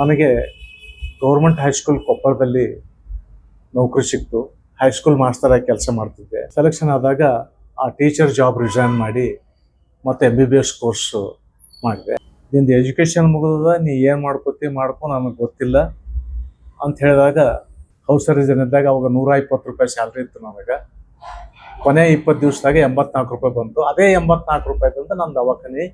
ನನಗೆ government high school ಕೊಪ್ಪಳದಲ್ಲಿ ನೌಕರಿ ಸಿಕ್ತು. ಹೈಸ್ಕೂಲ್ ಮಾಸ್ಟರ್ ಆಗಿ ಕೆಲಸ ಮಾಡ್ತಿದ್ದೆ. ಸೆಲೆಕ್ಷನ್ ಆದಾಗ ಆ ಟೀಚರ್ ಜಾಬ್ ರಿಸೈನ್ ಮಾಡಿ ಮತ್ತೆ M B B S course ಮಾಡಿದೆ. ನಿಂದು ಎಜುಕೇಷನ್ ಮುಗಿದ ನೀ ಏನು ಮಾಡ್ಕೋತಿ ಮಾಡ್ಕೊ, ನನಗೆ ಗೊತ್ತಿಲ್ಲ ಅಂತ ಹೇಳಿದಾಗ ಹೌಸ್ ಸರ್ಜನ್ ಇದ್ದಾಗ ಅವಾಗ ನೂರ ಇಪ್ಪತ್ತು ರೂಪಾಯಿ ಸ್ಯಾಲ್ರಿ ಇತ್ತು ನನಗೆ. ಕೊನೆ ಇಪ್ಪತ್ತು ದಿವಸದಾಗ ಎಂಬತ್ನಾಲ್ಕು ರೂಪಾಯಿ ಬಂತು. ಅದೇ ಎಂಬತ್ನಾಲ್ಕು ರೂಪಾಯಿ ಬಂದು ನಾನು ದವಾಖಾನೆ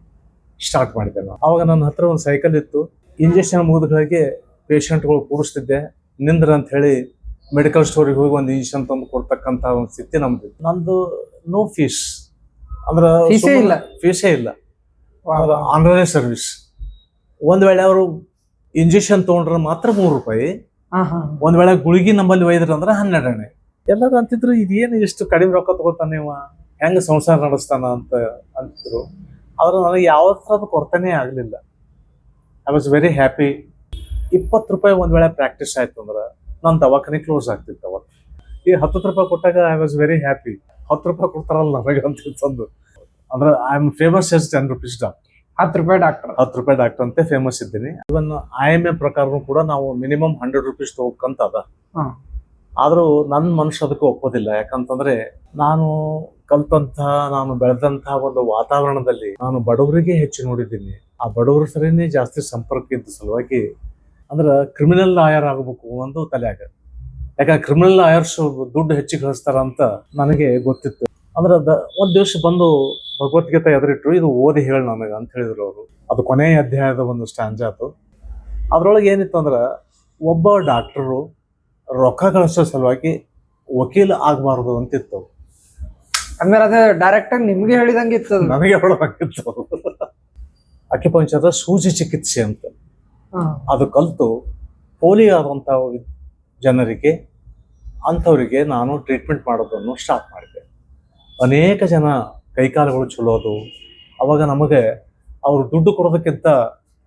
ಸ್ಟಾರ್ಟ್ ಮಾಡಿದೆ ನಾನು. ಅವಾಗ ನನ್ನ ಹತ್ರ ಒಂದು ಸೈಕಲ್ ಇತ್ತು. ಇಂಜೆಕ್ಷನ್ ಮುಗಿದಗಳಿಗೆ ಪೇಷಂಟ್ಗಳು ಕೂಡಿಸ್ತಿದ್ದೆ ನಿಂದ್ರ ಅಂತ ಹೇಳಿ ಮೆಡಿಕಲ್ ಸ್ಟೋರಿಗೆ ಹೋಗಿ ಒಂದು ಇಂಜೆಕ್ಷನ್ ತಂದು ಕೊಡ್ತಕ್ಕಂತ ಒಂದು ಸ್ಥಿತಿ ನಮ್ದು. ನಂದು ನೋ ಫೀಸ್ ಅಂದ್ರೆ ಫೀಸೇ ಇಲ್ಲ? ಫೀಸೇ ಇಲ್ಲ. Online service. ಒಂದ್ ವೇಳೆ ಅವರು ಇಂಜೆಕ್ಷನ್ ತಗೊಂಡ್ರೆ ಮಾತ್ರ ಮೂರು ರೂಪಾಯಿ. ಒಂದ್ ವೇಳೆ ಗುಳಿಗೆ ನಮ್ಮಲ್ಲಿ ಒಯ್ದ್ರ ಅಂದ್ರೆ ಹನ್ನೆರಡು ಹಣೆ. ಎಲ್ಲರೂ ಅಂತಿದ್ರು ಇದೇನು ಇಷ್ಟು ಕಡಿಮೆ ರೊಕ್ಕ ತಗೋತಾನೆ ಇವ ಹೆಂಗ ಸಂಸಾರ ನಡೆಸ್ತಾನ ಅಂತ ಅಂತಿದ್ರು. ಆದ್ರೆ ನನಗೆ ಯಾವ ಥರದ ಕೊರತೆನೇ ಆಗಲಿಲ್ಲ. ಐ ವಾಸ್ ವೆರಿ ಹ್ಯಾಪಿ ಇಪ್ಪತ್ತು ರೂಪಾಯಿ ಒಂದು ವೇಳೆ ಪ್ರಾಕ್ಟೀಸ್ ಆಯ್ತು ಅಂದ್ರೆ ನನ್ನ ದವಾಖಾನೆ ಕ್ಲೋಸ್ ಆಗ್ತಿತ್ತು ಅವತ್ತು ಈ ಹತ್ತು ರೂಪಾಯಿ ಕೊಟ್ಟಾಗ ಐ ವಾಸ್ ವೆರಿ ಹ್ಯಾಪಿ ಹತ್ತು ರೂಪಾಯಿ ಕೊಡ್ತಾರಲ್ಲ ನನಗೆ ಅಂತ ತಂದು. ಅಂದ್ರೆ I am famous as ten rupees doctor ಹತ್ತು ರೂಪಾಯಿ ಡಾಕ್ಟರ್ ಹತ್ತು ರೂಪಾಯಿ ಡಾಕ್ಟರ್ ಅಂತ ಫೇಮಸ್ ಇದ್ದೀನಿ. ಇವನ್ ಐ ಎಂ ಎ ಪ್ರಕಾರನು ಕೂಡ ನಾವು ಮಿನಿಮಮ್ ಹಂಡ್ರೆಡ್ ರುಪೀಸ್ ತಗೋಕಂತ ಅದ. ಆದರೂ ಆದ್ರೂ ನನ್ನ ಮನುಷ್ಯ ಅದಕ್ಕೆ ಒಪ್ಪೋದಿಲ್ಲ. ಯಾಕಂತಂದ್ರೆ ನಾನು ಕಲ್ತಂತಹ, ನಾನು ಬೆಳೆದಂತಹ ಒಂದು ವಾತಾವರಣದಲ್ಲಿ ನಾನು ಬಡವರಿಗೆ ಹೆಚ್ಚು ನೋಡಿದ್ದೀನಿ. ಆ ಬಡವರ ಸರಿನೇ ಜಾಸ್ತಿ ಸಂಪರ್ಕ ಇದ್ದ ಸಲುವಾಗಿ ಅಂದ್ರೆ ಕ್ರಿಮಿನಲ್ ಲಾಯರ್ ಆಗಬೇಕು ಒಂದು ತಲೆಯಾಗ. ಯಾಕಂದ್ರೆ ಕ್ರಿಮಿನಲ್ ಲಾಯರ್ಸ್ ದುಡ್ಡು ಹೆಚ್ಚಿಗೆ ಗಳಿಸ್ತಾರ ಅಂತ ನನಗೆ ಗೊತ್ತಿತ್ತು. ಅಂದ್ರೆ ಅದ ಒಂದ್ ದಿವಸ ಬಂದು ಭಗವದ್ಗೀತೆ ಎದುರಿಟ್ರು, ಇದು ಓದಿ ಹೇಳಿ ನನಗೆ ಅಂತ ಹೇಳಿದ್ರು ಅವರು. ಅದು ಕೊನೆಯ ಅಧ್ಯಾಯದ ಒಂದು ಸ್ಟ್ಯಾಂಡ್ ಆತು. ಅದ್ರೊಳಗೆ ಏನಿತ್ತು ಅಂದ್ರೆ ಒಬ್ಬ ಡಾಕ್ಟರು ರೊಕ್ಕ ಗಳಿಸೋ ಸಲುವಾಗಿ ವಕೀಲ ಆಗಬಾರ್ದು ಅಂತಿತ್ತು ಆಮೇಲೆ ಅದೇ ಡೈರೆಕ್ಟ್ ಆಗಿ ನಿಮ್ಗೆ ಹೇಳಿದಂಗೆ ಇತ್ತು ಅದು. ನನಗೆ ಹೇಳೋದಾಗಿತ್ತು ಪಂಚದ ಸೂಜಿ ಚಿಕಿತ್ಸೆ ಅಂತ. ಅದು ಕಲಿತು ಪೋಲಿಯೋ ಆದಂತ ಜನರಿಗೆ ಅಂಥವರಿಗೆ ನಾನು ಟ್ರೀಟ್ಮೆಂಟ್ ಮಾಡೋದನ್ನು ಸ್ಟಾರ್ಟ್ ಮಾಡಿದೆ. ಅನೇಕ ಜನ ಕೈಕಾಲುಗಳು ಚಲೋದು ಅವಾಗ ನಮಗೆ ಅವರು ದುಡ್ಡು ಕೊಡೋದಕ್ಕಿಂತ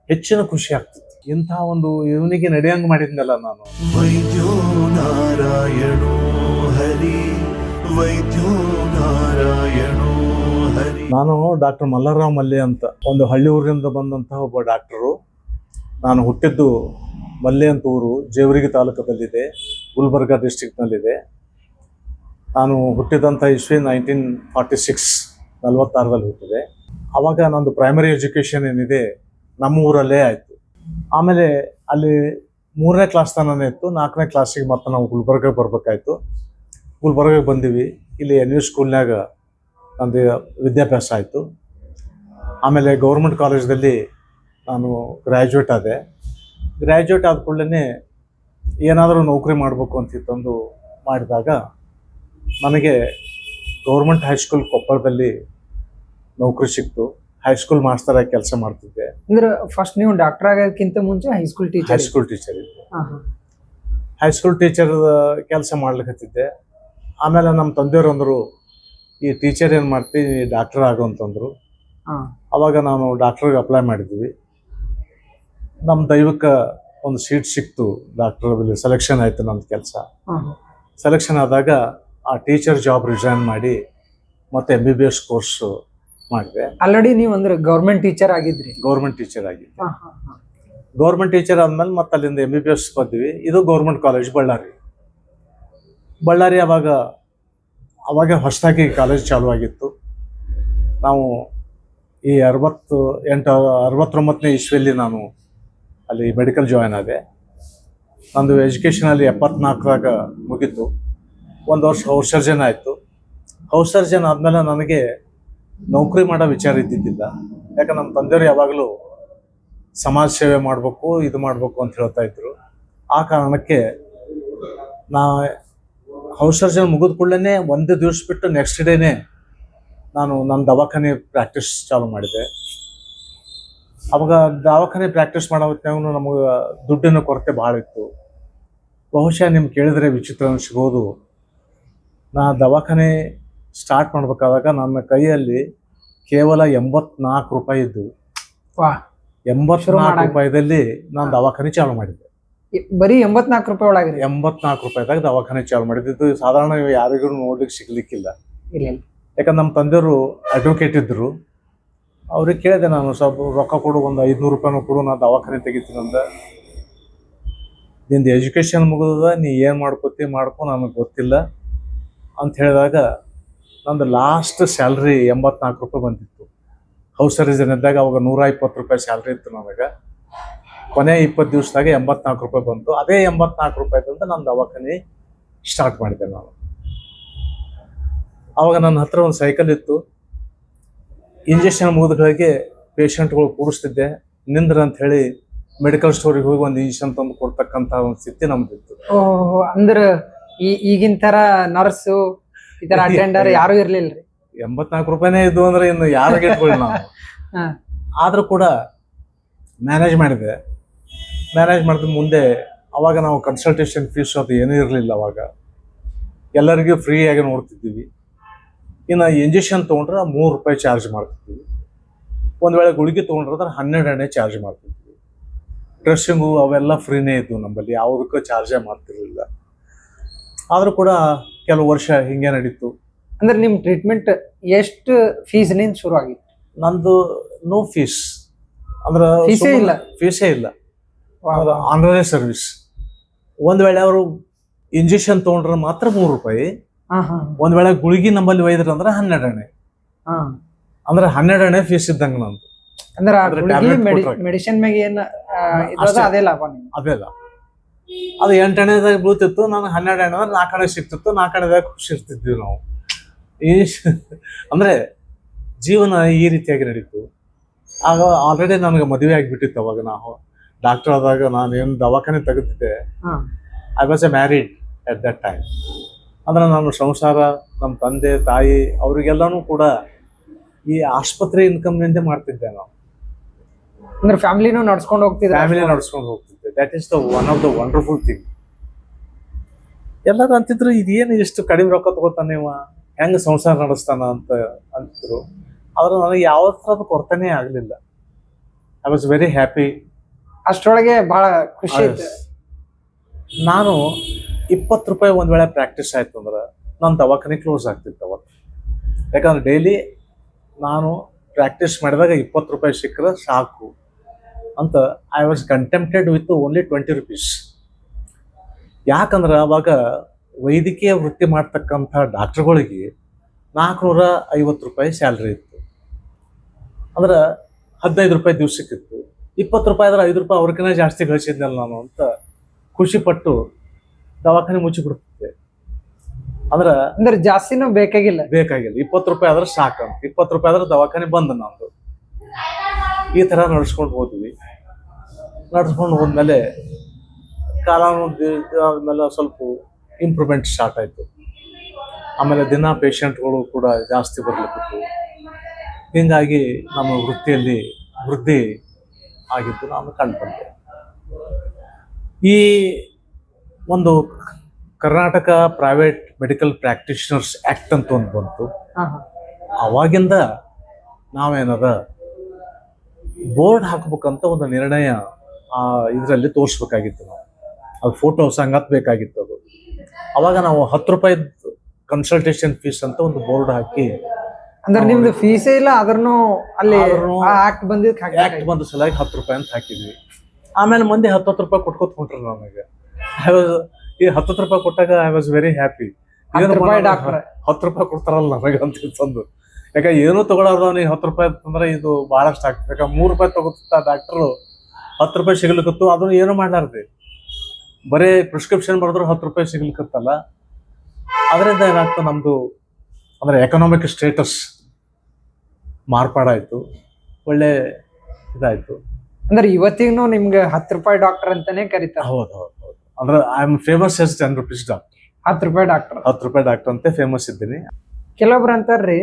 ಹೆಚ್ಚಿನ ಖುಷಿ ಆಗ್ತಿತ್ತು. ಇಂಥ ಒಂದು ಇವನಿಗೆ ನಡೆಯಂಗೆ ಮಾಡಿದ್ನಲ್ಲ ನಾನು. ವೈದ್ಯೋ ನಾರಾಯಣೋ ಹರಿ. ನಾನು ಡಾಕ್ಟರ್ ಮಲ್ಲರಾವ್ ಮಲ್ಲೆ ಅಂತ ಒಂದು ಹಳ್ಳಿ ಊರಿನಿಂದ ಬಂದಂತಹ ಒಬ್ಬ ಡಾಕ್ಟರು. ನಾನು ಹುಟ್ಟಿದ್ದು ಮಲ್ಲೆ ಅಂತ ಊರು, ಜೇವರಿಗೆ ತಾಲೂಕದಲ್ಲಿದೆ ಗುಲ್ಬರ್ಗ ಡಿಸ್ಟಿಕ್ನಲ್ಲಿದೆ ನಾನು ಹುಟ್ಟಿದಂಥ ಇಶ್ವಿ ನೈನ್ಟೀನ್ ಫಾರ್ಟಿ ಸಿಕ್ಸ್ ನಲ್ವತ್ತಾರದಲ್ಲಿ ಹುಟ್ಟಿದೆ. ಆವಾಗ ನಂದು ಪ್ರೈಮರಿ ಎಜುಕೇಷನ್ ಏನಿದೆ, ನಮ್ಮ ಊರಲ್ಲೇ ಆಯಿತು. ಆಮೇಲೆ ಅಲ್ಲಿ ಮೂರನೇ ಕ್ಲಾಸ್ ತನೇ ಇತ್ತು, ನಾಲ್ಕನೇ ಕ್ಲಾಸಿಗೆ ಮತ್ತೆ ನಾವು ಗುಲ್ಬರ್ಗ ಬರಬೇಕಾಯ್ತು. ಗುಲ್ಬರ್ಗಕ್ಕೆ ಬಂದೀವಿ. ಇಲ್ಲಿ ಎನ್ ಯು ಸ್ಕೂಲ್ನಾಗ ನಂದು ವಿದ್ಯಾಭ್ಯಾಸ ಆಯಿತು. ಆಮೇಲೆ ಗೌರ್ಮೆಂಟ್ ಕಾಲೇಜ್ದಲ್ಲಿ ನಾನು ಗ್ರ್ಯಾಜುಯೇಟ್ ಆದೆ. ಗ್ರ್ಯಾಜುಯೇಟ್ ಆದ ಕೂಡಲೇ ಏನಾದರೂ ನೌಕರಿ ಮಾಡಬೇಕು ಅಂತಿತ್ತಂದು ಮಾಡಿದಾಗ ನನಗೆ ಗೌರ್ಮೆಂಟ್ ಹೈಸ್ಕೂಲ್ ಕೊಪ್ಪಳದಲ್ಲಿ ನೌಕರಿ ಸಿಕ್ತು. ಹೈಸ್ಕೂಲ್ ಮಾಸ್ಟರ್ ಆಗಿ ಕೆಲಸ ಮಾಡ್ತಿದ್ದೆ. ಅಂದ್ರೆ ಫಸ್ಟ್ ನೀವು ಡಾಕ್ಟರ್ ಆಗೋದಕ್ಕಿಂತ ಮುಂಚೆ high school teacher high school teacher ಇದ್ದೆ. ಹೈಸ್ಕೂಲ್ ಟೀಚರ್ ಕೆಲಸ ಮಾಡ್ಲಿಕತ್ತಿದ್ದೆ. ಆಮೇಲೆ ನಮ್ಮ ತಂದೆಯವರು ಅಂದರು ಈ ಟೀಚರ್ ಏನು ಮಾಡ್ತೀನಿ ಡಾಕ್ಟರ್ ಆಗು ಅಂತಂದರು. ಅವಾಗ ನಾನು ಡಾಕ್ಟ್ರಿಗೆ ಅಪ್ಲೈ ಮಾಡಿದ್ವಿ. ನಮ್ಮ ದೈವಕ್ಕೆ ಒಂದು ಸೀಟ್ ಸಿಕ್ತು ಡಾಕ್ಟರ್ ಸೆಲೆಕ್ಷನ್ ಆಯಿತು ನನ್ನ ಕೆಲಸ. ಸೆಲೆಕ್ಷನ್ ಆದಾಗ ಆ ಟೀಚರ್ ಜಾಬ್ ರಿಸೈನ್ ಮಾಡಿ ಮತ್ತೆ M B B S course ಮಾಡಿದೆ. ಆಲ್ರೆಡಿ ನೀವು ಅಂದ್ರೆ ಗೌರ್ಮೆಂಟ್ ಟೀಚರ್ ಆಗಿದ್ರಿ. ಗೌರ್ಮೆಂಟ್ ಟೀಚರ್ ಆಗಿದ್ದೆ. ಗೌರ್ಮೆಂಟ್ ಟೀಚರ್ ಆದ್ಮೇಲೆ ಮತ್ತೆ ಅಲ್ಲಿಂದ ಎಂ ಬಿ ಬಿ ಎಸ್ ಬಂದ್ವಿ. ಇದು ಗೌರ್ಮೆಂಟ್ ಕಾಲೇಜ್ ಬಳ್ಳಾರಿ ಬಳ್ಳಾರಿ ಅವಾಗ ಅವಾಗ ಹೊಸದಾಗಿ ಕಾಲೇಜ್ ಚಾಲೂ ಆಗಿತ್ತು. ನಾವು ಈ ಅರವತ್ತು ಎಂಟು, ಅರವತ್ತೊಂಬತ್ತನೇ ಇಸ್ವಿಯಲ್ಲಿ ನಾನು ಅಲ್ಲಿ ಮೆಡಿಕಲ್ ಜಾಯ್ನ್ ಆದೆ. ನಂದು ಎಜುಕೇಷನಲ್ಲಿ ಎಪ್ಪತ್ನಾಲ್ಕರಾಗ ಮುಗೀತು. ಒಂದು ವರ್ಷ ಹೌಸ್ ಸರ್ಜನ್ ಆಯಿತು. ಹೌಸ್ ಸರ್ಜನ್ ಆದಮೇಲೆ ನನಗೆ ನೌಕರಿ ಮಾಡೋ ವಿಚಾರ ಇದ್ದಿದ್ದಿಲ್ಲ. ಯಾಕಂದ್ರೆ ನಮ್ಮ ತಂದೆಯವರು ಯಾವಾಗಲೂ ಸಮಾಜ ಸೇವೆ ಮಾಡಬೇಕು, ಇದು ಮಾಡಬೇಕು ಅಂತ ಹೇಳ್ತಾ ಇದ್ರು. ಆ ಕಾರಣಕ್ಕೆ ನಾ ಹೌಸ್ ಸರ್ಜನ್ ಮುಗಿದ ಕೂಡಲೇ ಒಂದೇ ದಿವಸ ಬಿಟ್ಟು ನೆಕ್ಸ್ಟ್ ಡೇನೆ ನಾನು ನನ್ನ ದವಾಖಾನೆ ಪ್ರಾಕ್ಟೀಸ್ ಚಾಲು ಮಾಡಿದೆ. ಅವಾಗ ದವಾಖಾನೆ ಪ್ರಾಕ್ಟೀಸ್ ಮಾಡೋ ನಮಗೆ ದುಡ್ಡಿನ ಕೊರತೆ ಭಾಳ ಇತ್ತು. ಬಹುಶಃ ನಿಮ್ಗೆ ಕೇಳಿದ್ರೆ ವಿಚಿತ್ರ ಸಿಗೋದು ನಾ ದವಾಖಾನೆ ಸ್ಟಾರ್ಟ್ ಮಾಡಬೇಕಾದಾಗ ನನ್ನ ಕೈಯಲ್ಲಿ ಕೇವಲ ಎಂಬತ್ನಾಲ್ಕು ರೂಪಾಯಿ ಇದ್ದು ಎಂಬತ್ತು ರೂಪಾಯಿದಲ್ಲಿ ನಾನು ದವಾಖಾನೆ ಚಾಲು ಮಾಡಿದ್ದೆ ಬರೀ ಎಂಬತ್ನಾಲ್ಕು ರೂಪಾಯಿ ಒಳಗೆ ಎಂಬತ್ನಾಲ್ಕು ರೂಪಾಯಿದಾಗ ದವಾಖಾನೆ ಚಾಲು ಮಾಡಿದ್ದು. ಸಾಧಾರಣ ಯಾರಿಗೂ ನೋಡ್ಲಿಕ್ಕೆ ಸಿಗ್ಲಿಕ್ಕಿಲ್ಲ. ಇಲ್ಲ ಯಾಕಂದ್ರೆ ನಮ್ಮ ತಂದೆಯವರು ಅಡ್ವೊಕೇಟ್ ಇದ್ದರು ಅವ್ರಿಗೆ ಕೇಳಿದೆ ನಾನು ಸ್ವಲ್ಪ ರೊಕ್ಕ ಕೊಡು ಒಂದು ಐದುನೂರು ರೂಪಾಯಿನೂ ಕೊಡು ನಾನು ದವಾಖಾನೆ ತೆಗಿತೀನಿ ಅಂತ ನಿಂದು ಎಜುಕೇಷನ್ ಮುಗಿದ ನೀ ಏನು ಮಾಡ್ಕೊತಿ ಮಾಡ್ಕೊ ನನಗೆ ಗೊತ್ತಿಲ್ಲ. ಅಂತ ಹೇಳಿದಾಗ ನಂದು ಲಾಸ್ಟ್ ಸ್ಯಾಲ್ರಿ ಎಂಬತ್ನಾಲ್ಕು ರೂಪಾಯಿ ಬಂದಿತ್ತು. ಹೌಸ್ ಸರ್ವಿಸ್ ಇದ್ದಾಗ ಅವಾಗ ನೂರ ಇಪ್ಪತ್ತು ರೂಪಾಯಿ ಸ್ಯಾಲ್ರಿ ಇತ್ತು ನನಗೆ. ಕೊನೆ ಇಪ್ಪತ್ತು ದಿವಸದಾಗ ಎಂಬತ್ನಾಲ್ಕು ರೂಪಾಯಿ ಬಂತು. ಅದೇ ಎಂಬತ್ನಾಲ್ಕು ರೂಪಾಯಿದಿಂದ ನಾನು ದವಾಖಾನೆ ಸ್ಟಾರ್ಟ್ ಮಾಡಿದೆ ನಾನು. ಅವಾಗ ನನ್ನ ಹತ್ರ ಒಂದು ಸೈಕಲ್ ಇತ್ತು. ಇಂಜೆಕ್ಷನ್ ಮುಗಿದ್ಗಳಿಗೆ ಪೇಷಂಟ್ಗಳು ಕೂಡಿಸ್ತಿದ್ದೆ ನಿಂದ್ರ ಅಂತ ಹೇಳಿ ಮೆಡಿಕಲ್ ಸ್ಟೋರಿಗೆ ಹೋಗಿ ಒಂದು ಇಂಜೆಕ್ಷನ್ ತಂದು ಕೊಡ್ತಕ್ಕಂತ ಒಂದು ಸ್ಥಿತಿ ನಮ್ದಿತ್ತು. ಓಹ್ ಅಂದ್ರ ಈ ಈಗಿನ ತರ ನರ್ಸು ಈ ತರ ಅಟೆಂಡರ್ ಯಾರು ಇರ್ಲಿಲ್ರಿ? ಎಂಬತ್ನಾಲ್ಕು ರೂಪಾಯಿನೇ ಇದ್ದು ಅಂದ್ರೆ ಇನ್ನು ಯಾರಿಗೆ ಇಟ್ಕೊಳ್ಳಿ ನಾವು. ಆದರೂ ಕೂಡ ಮ್ಯಾನೇಜ್ ಮಾಡಿದೆ. ಮ್ಯಾನೇಜ್ ಮಾಡಿದ ಮುಂದೆ ಅವಾಗ ನಾವು ಕನ್ಸಲ್ಟೇಷನ್ ಫೀಸ್ ಅದು ಏನೂ ಇರಲಿಲ್ಲ ಅವಾಗ. ಎಲ್ಲರಿಗೂ ಫ್ರೀಯಾಗಿ ನೋಡ್ತಿದ್ದೀವಿ. ಇನ್ನು ಇಂಜೆಕ್ಷನ್ ತೊಗೊಂಡ್ರೆ ಮೂರು ರೂಪಾಯಿ ಚಾರ್ಜ್ ಮಾಡ್ತಿದ್ವಿ ಒಂದು ವೇಳೆ ಗುಳಿಗೆ ತೊಗೊಂಡ್ರೆ ಹನ್ನೆರಡು ಎಣ್ಣೆ ಚಾರ್ಜ್ ಮಾಡ್ತಿದ್ವಿ ಡ್ರೆಸ್ಸಿಂಗು ಅವೆಲ್ಲ ಫ್ರೀನೇ ಇದ್ವು ನಮ್ಮಲ್ಲಿ ಯಾವುದಕ್ಕೂ ಚಾರ್ಜೇ ಮಾಡ್ತಿರಲಿಲ್ಲ. ಆದರೂ ಕೂಡ ಕೆಲವು ವರ್ಷ ಹಿಂಗೆ ನಡೀತು. ಅಂದ್ರೆ ನಿಮ್ಮ ಟ್ರೀಟ್ಮೆಂಟ್ ಎಷ್ಟು ಫೀಸ್ನಿಂದ ಶುರು ಆಗಿತ್ತು ನಂದು ನೋ ಫೀಸ್ ಅಂದ್ರೆ ಫೀಸೇ ಇಲ್ಲ? ಫೀಸೇ ಇಲ್ಲ. ಆನ್ಲೈನ್ ಸರ್ವಿಸ್ ಒಂದ್ ವೇಳೆ ಅವರು ಇಂಜೆಕ್ಷನ್ ತಗೊಂಡ್ರೆ ಮಾತ್ರ ಮೂರು ರೂಪಾಯಿ. ಒಂದ್ ವೇಳೆ ಗುಳಿಗೆ ನಮ್ಮಲ್ಲಿ ಒಯ್ದ್ರ ಅಂದ್ರೆ ಹನ್ನೆರಡು ಹಣೆ. ಹಾ. ಅಂದ್ರೆ ಹನ್ನೆರಡು ಹಣೆ ಫೀಸ್ ಇದ್ದಂಗ ನಂದು. ಅಂದ್ರ. ಮೆಡಿಸಿನ್ ಮ್ಯಾಗ ಏನ್. ಅದೇ ಲಾಭ ಅದು ಎಂಟು ಎಣ್ಣೆದಾಗ ಬೀಳ್ತಿತ್ತು ನಾನು ಹನ್ನೆರಡು ಎಣ್ಣೆ ಅಂದ್ರೆ ನಾಲ್ಕು ಹಣೆ ಸಿಕ್ತಿತ್ತು ನಾಲ್ಕು ಹಣೆದಾಗ ಖುಷಿ ಇರ್ತಿದ್ವಿ ನಾವು. ಈ ಅಂದ್ರೆ ಜೀವನ ಈ ರೀತಿಯಾಗಿ ನಡೀತು. ಆಗ ಆಲ್ರೆಡಿ ನನಗೆ ಮದುವೆ ಆಗಿಬಿಟ್ಟಿತ್ತು ಅವಾಗ ನಾವು. ಡಾಕ್ಟರ್ ಆದಾಗ ನಾನು ಏನು ದವಾಖಾನೆ ತೆಗೆದಿದ್ದೆ. ಹಾ. I was a married at that time ಅಂದ್ರೆ ನಮ್ಮ ಸಂಸಾರ ನಮ್ಮ ತಂದೆ ತಾಯಿ ಅವರಿಗೆಲ್ಲನೂ ಕೂಡ ಈ ಆಸ್ಪತ್ರೆ ಇನ್ಕಮ್ನಿಂದ ಮಾಡ್ತಿದ್ದೆ ನಾವು. ಅಂದ್ರೆ ಫ್ಯಾಮಿಲಿನೂ ನಡ್ಸ್ಕೊಂಡು ಹೋಗ್ತಿದ್ದೆ ಫ್ಯಾಮಿಲಿ ನಡ್ಸ್ಕೊಂಡು ಹೋಗ್ತಿದ್ದೆ. That is the one of the wonderful thing ಎಲ್ಲರೂ ಅಂತಿದ್ರು ಇದೇನು ಇಷ್ಟು ಕಡಿಮೆ ರೊಕ್ಕ ತಗೋತಾನೆ ಇವ? ಹೆಂಗೆ ಸಂಸಾರ ನಡೆಸ್ತಾನ ಅಂತ ಅಂತಿದ್ರು. ಆದ್ರೆ ನನಗೆ ಯಾವ ಥರದ ಕೊರತೆನೇ ಆಗಲಿಲ್ಲ. ಐ ವಾಸ್ ವೆರಿ ಹ್ಯಾಪಿ ಅಷ್ಟ್ರೊಳಗೆ ಬಹಳ ಖುಷಿ ನಾನು ಇಪ್ಪತ್ತು ರೂಪಾಯಿ ಒಂದ್ ವೇಳೆ ಪ್ರಾಕ್ಟೀಸ್ ಆಯ್ತು ಅಂದ್ರೆ ನನ್ನ ದವಾಖಾನೆ ಕ್ಲೋಸ್ ಆಗ್ತಿತ್ತು ಅವತ್ತು. ಯಾಕಂದ್ರೆ ಡೈಲಿ ನಾನು ಪ್ರಾಕ್ಟೀಸ್ ಮಾಡಿದಾಗ ಇಪ್ಪತ್ತು ರೂಪಾಯಿ ಸಿಕ್ಕರೆ ಸಾಕು ಅಂತ I was contented with only twenty rupees ಯಾಕಂದ್ರೆ ಅವಾಗ ವೈದ್ಯಕೀಯ ವೃತ್ತಿ ಮಾಡ್ತಕ್ಕಂಥ ಡಾಕ್ಟ್ರುಗಳಿಗೆ ನಾಲ್ಕುನೂರ ಐವತ್ತು ರೂಪಾಯಿ ಸ್ಯಾಲ್ರಿ ಇತ್ತು. ಅಂದ್ರೆ ಹದಿನೈದು ರೂಪಾಯಿ ದಿವ್ಸಕ್ಕಿತ್ತು. ಇಪ್ಪತ್ತು ರೂಪಾಯಿ ಆದ್ರೆ ಐದು ರೂಪಾಯಿ ಅವ್ರಿಗಿಂತ ಜಾಸ್ತಿ ಗಳಿಸಿದ್ನಲ್ಲ ನಾನು ಅಂತ ಖುಷಿ ಪಟ್ಟು ದವಾಖಾನೆ ಮುಚ್ಚಿಬಿಡ್ತಿದ್ದೆ. ಅಂದ್ರೆ ಅಂದ್ರೆ ಜಾಸ್ತಿನೂ ಬೇಕಾಗಿಲ್ಲ. ಬೇಕಾಗಿಲ್ಲ. ಇಪ್ಪತ್ತು ರೂಪಾಯಿ ಆದ್ರೆ ಸಾಕಂತ. ಇಪ್ಪತ್ತು ರೂಪಾಯಿ ಆದ್ರೆ ದವಾಖಾನೆ ಬಂದ ನಂದು. ಈ ಥರ ನಡ್ಸ್ಕೊಂಡು ಹೋದ್ವಿ. ನಡ್ಸ್ಕೊಂಡು ಹೋದ್ಮೇಲೆ ಕಾಲ ಆದ್ಮೇಲೆ ಸ್ವಲ್ಪ ಇಂಪ್ರೂವ್ಮೆಂಟ್ ಸ್ಟಾರ್ಟ್ ಆಯಿತು. ಆಮೇಲೆ ದಿನ ಪೇಷಂಟ್ಗಳು ಕೂಡ ಜಾಸ್ತಿ ಬರ್ಲಿಕ್ಕಿತ್ತು. ಹಿಂಗಾಗಿ ನಮ್ಮ ವೃತ್ತಿಯಲ್ಲಿ ವೃದ್ಧಿ ಆಗಿದ್ದು ನಾನು ಕಂಡುಬಂದೆ ಈ ಒಂದು Karnataka private medical practitioners act ಅಂತ ಒಂದು ಬಂತು. ಅವಾಗಿಂದ ನಾವೇನದ ಬೋರ್ಡ್ ಹಾಕ್ಬೇಕಂತ ಒಂದು ನಿರ್ಣಯ ಆ ಇದರಲ್ಲಿ ತೋರಿಸ್ಬೇಕಾಗಿತ್ತು ನಾವು. ಅದು ಫೋಟೋ ಸಂಗತ್ ಬೇಕಾಗಿತ್ತು ಅದು. ಅವಾಗ ನಾವು ಹತ್ತು ರೂಪಾಯಿ ಕನ್ಸಲ್ಟೇಷನ್ ಫೀಸ್ ಅಂತ ಒಂದು ಬೋರ್ಡ್ ಹಾಕಿ ಅಂದ್ರೆ ನಿಮ್ದು ಫೀಸೇ ಇಲ್ಲ ಆದ್ರೂ ಅಲ್ಲಿ ಆಕ್ಟ್ ಬಂದಿದ್ ಆಕ್ಟ್ ಬಂದ ಸಲಾಗಿ ಹತ್ತು ರೂಪಾಯಿ ಅಂತ ಹಾಕಿದ್ವಿ. ಆಮೇಲೆ ಮಂದಿ ಹತ್ತತ್ತು ರೂಪಾಯಿ ಕೊಟ್ಕೊತ ಹೊಂಟ್ರು ನನಗೆ ಐ ವಾಸ್ ಈ ಹತ್ತತ್ತು ರೂಪಾಯಿ ಕೊಟ್ಟಾಗ ಐ ವಾಸ್ ವೆರಿ ಹ್ಯಾಪಿ ಹತ್ತು ರೂಪಾಯಿ ಕೊಡ್ತಾರಲ್ಲ ನನಗೆ ಅಂತ ತಂದು ಯಾಕೆ ಏನೂ ತಗೊಳ್ಳೋದವನಿಗೆ ಹತ್ತು ರೂಪಾಯಿ ಅಂತಂದ್ರೆ ಇದು ಭಾಳಷ್ಟು ಆಗ್ತದೆ. ಯಾಕೆ ಮೂರು ರೂಪಾಯಿ ತಗೋತ ಡಾಕ್ಟ್ರು ಹತ್ತು ರೂಪಾಯಿ ಸಿಗ್ಲಿಕ್ಕತ್ತು ಅದನ್ನ ಏನು ಮಾಡಲಾರ್ದೆ. ಬರೀ ಪ್ರಿಸ್ಕ್ರಿಪ್ಷನ್ ಬರೆದ್ರು ಹತ್ತು ರೂಪಾಯಿ ಸಿಗ್ಲಿಕ್ಕತ್ತಲ್ಲ ಅದರಿಂದ ಏನಾಗ್ತದೆ ನಮ್ಮದು ಅಂದರೆ ಎಕನಾಮಿಕ್ ಸ್ಟೇಟಸ್ ಮಾರ್ಪಾಡಾಯಿತು ಒಳ್ಳೆ ಇದಾಯಿತು. ಅಂದ್ರೆ ಇವತ್ತಿಗೂ ನಿಮ್ಗೆ ಹತ್ತು ರೂಪಾಯಿ ಡಾಕ್ಟರ್ ಅಂತಾನೆ ಕರೀತಾರೆ. ಹೌದು ಹೌದು ಹೌದು. ಅಂದ್ರೆ I am famous as ten rupees doctor ಹತ್ತು ರೂಪಾಯಿ ಡಾಕ್ಟರ್ ಹತ್ತು ರೂಪಾಯಿ ಡಾಕ್ಟರ್ ಅಂತ ಫೇಮಸ್ ಇದ್ದೀನಿ. ಕೆಲವೊಬ್ರು ಅಂತಾರ್ರಿ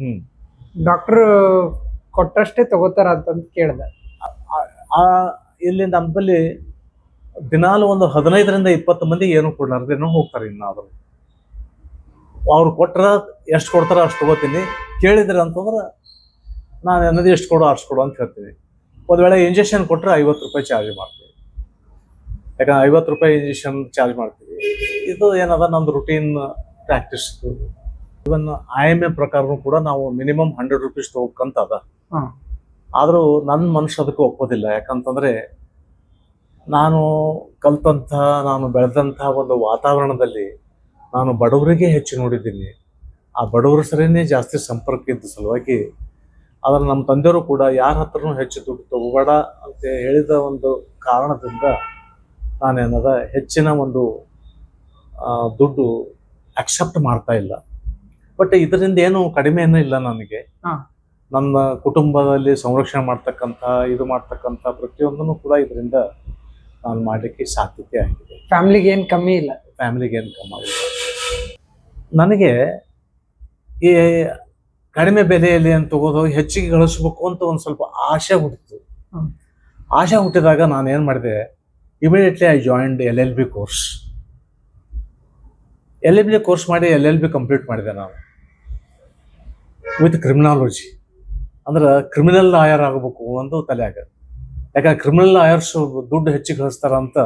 ಹ್ಮ್. ಡಾಕ್ಟರ್ ಕೊಟ್ಟಷ್ಟೇ ತಗೋತಾರ ಅಂತಂದು ಕೇಳ್ದೆ. ಆ ಇಲ್ಲಿ ನಮ್ಮಲ್ಲಿ ದಿನಾಲು ಒಂದು ಹದಿನೈದರಿಂದ ಇಪ್ಪತ್ತು ಮಂದಿ ಏನು ಕೊಡ್ಲಾರ್ದೇನೋ ಹೋಗ್ತಾರೆ ಇನ್ನಾದ್ರು. ಅವ್ರು ಕೊಟ್ರ ಎಷ್ಟು ಕೊಡ್ತಾರ ಅಷ್ಟು ತಗೋತೀನಿ. ಕೇಳಿದ್ರೆ ಅಂತಂದ್ರೆ ನಾನು ಅನ್ನೋದು ಎಷ್ಟು ಕೊಡು ಅಷ್ಟು ಕೊಡು ಅಂತ ಹೇಳ್ತೀನಿ. ಒಂದು ವೇಳೆ ಇಂಜೆಕ್ಷನ್ ಕೊಟ್ಟರೆ ಐವತ್ತು ರೂಪಾಯಿ ಚಾರ್ಜ್ ಮಾಡ್ತೀವಿ ಯಾಕಂದ್ರೆ ಐವತ್ತು ರೂಪಾಯಿ ಇಂಜೆಕ್ಷನ್ ಚಾರ್ಜ್ ಮಾಡ್ತೀವಿ. ಇದು ಏನದ? ನಮ್ದು routine practice even I M A ಪ್ರಕಾರನೂ ಕೂಡ ನಾವು ಮಿನಿಮಮ್ ಹಂಡ್ರೆಡ್ ರುಪೀಸ್ ತಗೋಕಂತ ಅದ. ಆದರೂ ನನ್ನ ಮನುಷ್ಯ ಅದಕ್ಕೆ ಒಪ್ಪೋದಿಲ್ಲ. ಯಾಕಂತಂದ್ರೆ ನಾನು ಕಲ್ತಂಥ ನಾನು ಬೆಳೆದಂತಹ ಒಂದು ವಾತಾವರಣದಲ್ಲಿ ನಾನು ಬಡವರಿಗೆ ಹೆಚ್ಚು ನೋಡಿದ್ದೀನಿ. ಆ ಬಡವರ ಸರಿನೇ ಜಾಸ್ತಿ ಸಂಪರ್ಕ ಇದ್ದ ಸಲುವಾಗಿ ಆದರೆ ನಮ್ಮ ತಂದೆಯವರು ಕೂಡ ಯಾರ ಹತ್ರನೂ ಹೆಚ್ಚು ದುಡ್ಡು ತಗೋಬೇಡ ಅಂತ ಹೇಳಿದ ಒಂದು ಕಾರಣದಿಂದ ನಾನೇನದ ಹೆಚ್ಚಿನ ಒಂದು ದುಡ್ಡು ಅಕ್ಸೆಪ್ಟ್ ಮಾಡ್ತಾ ಇಲ್ಲ. ಬಟ್ ಇದರಿಂದ ಏನು ಕಡಿಮೆನೂ ಇಲ್ಲ ನನಗೆ. ನನ್ನ ಕುಟುಂಬದಲ್ಲಿ ಸಂರಕ್ಷಣೆ ಮಾಡ್ತಕ್ಕಂಥ ಇದು ಮಾಡ್ತಕ್ಕಂಥ ಪ್ರತಿಯೊಂದನ್ನು ಕೂಡ ಇದರಿಂದ ನಾನು ಮಾಡಲಿಕ್ಕೆ ಸಾಧ್ಯತೆ ಆಗಿದೆ. ಫ್ಯಾಮಿಲಿಗೆ ಏನು ಕಮ್ಮಿ ಇಲ್ಲ. ಫ್ಯಾಮಿಲಿಗೆ ಏನು ಕಮ್ಮಾಗಿಲ್ಲ ನನಗೆ ಈ ಕಡಿಮೆ ಬೆಲೆಯಲ್ಲಿ ಅಂತ ತಗೋದು ಹೆಚ್ಚಿಗೆ ಗಳಿಸ್ಬೇಕು ಅಂತ ಒಂದು ಸ್ವಲ್ಪ ಆಸೆ ಹುಟ್ಟಿತು. ಆಶೆ ಆಸೆ ಹುಟ್ಟಿದಾಗ ನಾನು ಏನು ಮಾಡಿದೆ immediately I joined L L B course L L B course ಮಾಡಿ ಎಲ್ ಎಲ್ ಬಿ ಕಂಪ್ಲೀಟ್ ಮಾಡಿದೆ ನಾನು. ವಿತ್ ಕ್ರಿಮಿನಾಲಜಿ ಅಂದ್ರೆ ಕ್ರಿಮಿನಲ್ ಲಾಯರ್ ಆಗಬೇಕು ಒಂದು ತಲೆಯಾಗ. ಯಾಕಂದ್ರೆ ಕ್ರಿಮಿನಲ್ ಲಾಯರ್ಸ್ ದುಡ್ಡು ಹೆಚ್ಚಿಗೆ ಗಳಿಸ್ತಾರ ಅಂತ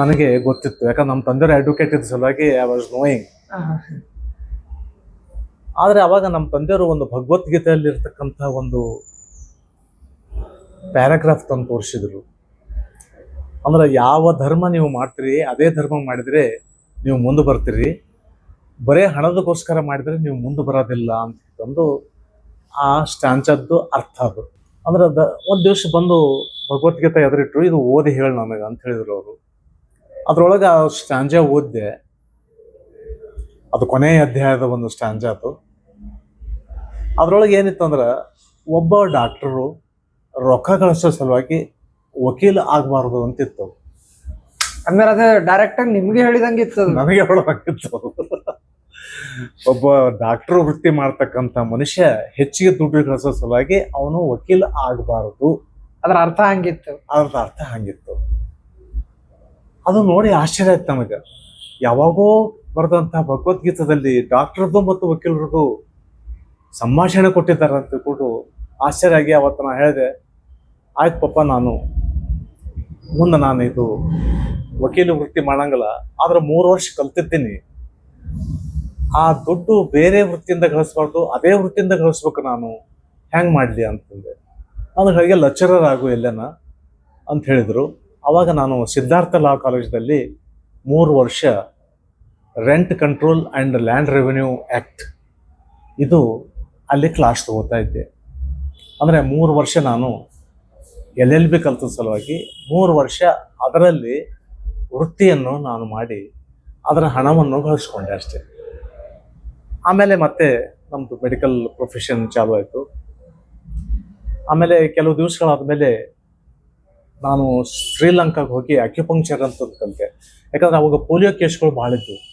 ನನಗೆ ಗೊತ್ತಿತ್ತು. ಯಾಕಂದ್ರೆ ನಮ್ಮ ತಂದೆಯವರು ಅಡ್ವೊಕೇಟ್ ಇದ್ದ ಸಲುವಾಗಿ ಐ ವಾಸ್ ನೋಯಿಂಗ್ ಆದರೆ ಅವಾಗ ನಮ್ಮ ತಂದೆಯವರು ಒಂದು ಭಗವದ್ಗೀತೆಯಲ್ಲಿರ್ತಕ್ಕಂಥ ಒಂದು ಪ್ಯಾರಾಗ್ರಾಫ್ ತಂದು ತೋರಿಸಿದ್ರು. ಅಂದ್ರೆ ಯಾವ ಧರ್ಮ ನೀವು ಮಾಡ್ತೀರಿ, ಅದೇ ಧರ್ಮ ಮಾಡಿದರೆ ನೀವು ಮುಂದೆ ಬರ್ತೀರಿ, ಬರೇ ಹಣದಕ್ಕೋಸ್ಕರ ಮಾಡಿದರೆ ನೀವು ಮುಂದೆ ಬರೋದಿಲ್ಲ ಅಂತ ತಂದು ಆ ಸ್ಟ್ಯಾಂಚದ್ದು ಅರ್ಥ ಅದು. ಅಂದ್ರೆ ದ, ಒಂದು ದಿವಸ ಬಂದು ಭಗವದ್ಗೀತೆ ಎದುರಿಟ್ರು, ಇದು ಓದಿ ಹೇಳಿ ನನಗೆ ಅಂತ ಹೇಳಿದ್ರು ಅವರು. ಅದರೊಳಗೆ ಆ ಸ್ಟ್ಯಾಂಜ ಓದಿದೆ. ಅದು ಕೊನೆಯ ಅಧ್ಯಾಯದ ಒಂದು ಸ್ಟ್ಯಾಂಜ ಅದು ಅದರೊಳಗೆ ಏನಿತ್ತು ಅಂದ್ರೆ ಒಬ್ಬ ಡಾಕ್ಟರು ರೊಕ್ಕ ಗಳಿಸೋ ಸಲುವಾಗಿ ವಕೀಲ ಆಗಬಾರ್ದು ಅಂತಿತ್ತು. ಅಂದ್ರೆ ಅದು ಡೈರೆಕ್ಟ್ ಆಗಿ ನಿಮ್ಗೆ ಹೇಳಿದಂಗೆ ಇತ್ತು ಅದು. ನನಗೆ ಹೇಳೋದಾಗಿತ್ತು ಒಬ್ಬ ಡಾಕ್ಟರ್ ವೃತ್ತಿ ಮಾಡ್ತಕ್ಕಂಥ ಮನುಷ್ಯ ಹೆಚ್ಚಿಗೆ ದುಡ್ಡು ಗಳಿಸೋ ಸಲುವಾಗಿ ಅವನು ವಕೀಲ ಆಗಬಾರದು. ಅದ್ರ ಅರ್ಥ ಹಂಗಿತ್ತು. ಅದ್ರ ಅರ್ಥ ಹಂಗಿತ್ತು. ಅದು ನೋಡಿ ಆಶ್ಚರ್ಯ ಆಯ್ತು ನಮಗೆ. ಯಾವಾಗೋ ಬರೆದಂಥ ಭಗವದ್ಗೀತದಲ್ಲಿ ಡಾಕ್ಟರ್ದು ಮತ್ತು ವಕೀಲರದು ಸಂಭಾಷಣೆ ಕೊಟ್ಟಿದ್ದಾರೆ ಅಂತ ತಿಳ್ಕೊಂಡು ಆಶ್ಚರ್ಯ ಆಗಿ ಅವತ್ತು ನಾನು ಹೇಳಿದೆ, ಆಯ್ತು ಪಪ್ಪ ನಾನು, ಮುಂದೆ ನಾನು ಇದು ವಕೀಲ ವೃತ್ತಿ ಮಾಡಂಗಿಲ್ಲ, ಆದ್ರೆ ಮೂರು ವರ್ಷ ಕಲ್ತಿದ್ದೀನಿ. ಆ ದುಡ್ಡು ಬೇರೆ ವೃತ್ತಿಯಿಂದ ಗಳಿಸ್ಬಾರ್ದು, ಅದೇ ವೃತ್ತಿಯಿಂದ ಗಳಿಸ್ಬೇಕು ನಾನು, ಹೆಂಗೆ ಮಾಡಲಿ? ಅಂತಂದೆ. ನಾನು ಹಾಗೆ ಲೆಕ್ಚರರ್ ಆಗು ಎಲ್ಲನ ಅಂತ ಹೇಳಿದರು. ಅವಾಗ ನಾನು ಸಿದ್ಧಾರ್ಥ ಲಾ ಕಾಲೇಜ್ದಲ್ಲಿ ಮೂರು ವರ್ಷ rent control and land revenue act ಇದು ಅಲ್ಲಿ ಕ್ಲಾಸ್ ತಗೋತಾ ಇದ್ದೆ. ಅಂದರೆ ಮೂರು ವರ್ಷ ನಾನು ಎಲ್ ಎಲ್ ಬಿ ಕಲಿತ ಸಲುವಾಗಿ ಮೂರು ವರ್ಷ ಅದರಲ್ಲಿ ವೃತ್ತಿಯನ್ನು ನಾನು ಮಾಡಿ ಅದರ ಹಣವನ್ನು ಗಳಿಸ್ಕೊಂಡೆ ಅಷ್ಟೇ. ಆಮೇಲೆ ಮತ್ತೆ ನಮ್ಮದು ಮೆಡಿಕಲ್ ಪ್ರೊಫೆಷನ್ ಚಾಲು ಆಯಿತು. ಆಮೇಲೆ ಕೆಲವು ದಿವಸಗಳಾದ ಮೇಲೆ ನಾನು ಶ್ರೀಲಂಕಾಗೆ ಹೋಗಿ ಅಕ್ಯುಪಂಕ್ಚರ್ ಅಂತ ಕಲಿತೆ. ಯಾಕಂದರೆ ಅವಾಗ ಪೋಲಿಯೋ ಕೇಸ್ಗಳು ಭಾಳ ಹಾ.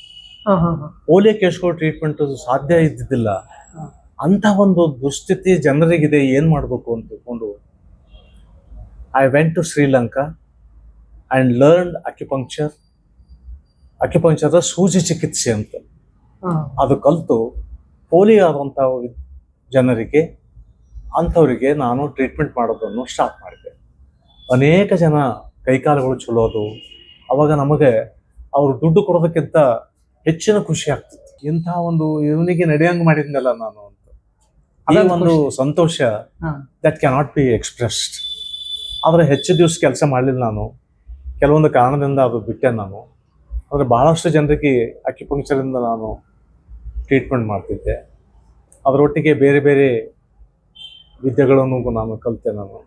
ಪೋಲಿಯೋ ಕೇಸ್ಗಳು ಟ್ರೀಟ್ಮೆಂಟ್ ಸಾಧ್ಯ ಇದ್ದಿದ್ದಿಲ್ಲ. ಅಂತ ಒಂದು ದುಸ್ಥಿತಿ ಜನರಿಗಿದೆ ಏನ್ ಮಾಡಬೇಕು ಅಂತ ತಿಳ್ಕೊಂಡು I went to Sri Lanka and learn acupuncture acupuncture ಸೂಜಿ ಚಿಕಿತ್ಸೆ ಅಂತ. ಅದು ಕಲಿತು ಪೋಲಿಯೋ ಆದಂಥ ಜನರಿಗೆ ಅಂಥವರಿಗೆ ನಾನು ಟ್ರೀಟ್ಮೆಂಟ್ ಮಾಡೋದನ್ನು ಸ್ಟಾರ್ಟ್ ಮಾಡಿದೆ. ಅನೇಕ ಜನ ಕೈಕಾಲುಗಳು ಚಲೋದು. ಅವಾಗ ನಮಗೆ ಅವರು ದುಡ್ಡು ಕೊಡೋದಕ್ಕಿಂತ ಹೆಚ್ಚಿನ ಖುಷಿ ಆಗ್ತಿತ್ತು. ಇಂಥ ಒಂದು ಇವನಿಗೆ ನಡೆಯಂಗ್ ಮಾಡಿದ್ನಲ್ಲ ನಾನು ಅಂತ. ಅದೇ ಒಂದು ಸಂತೋಷ that that cannot be expressed ಆದರೆ ಹೆಚ್ಚು ದಿವಸ ಕೆಲಸ ಮಾಡಲಿಲ್ಲ ನಾನು. ಕೆಲವೊಂದು ಕಾರಣದಿಂದ ಅದು ಬಿಟ್ಟೆ ನಾನು. ಆದರೆ ಬಹಳಷ್ಟು ಜನರಿಗೆ ಅಕ್ಯುಪಂಕ್ಚರಿಂದ ನಾನು ಟ್ರೀಟ್ಮೆಂಟ್ ಮಾಡ್ತಿದ್ದೆ. ಅದರೊಟ್ಟಿಗೆ ಬೇರೆ ಬೇರೆ ವಿದ್ಯೆಗಳನ್ನು ನಾನು ಕಲಿತೆ ನಾನು.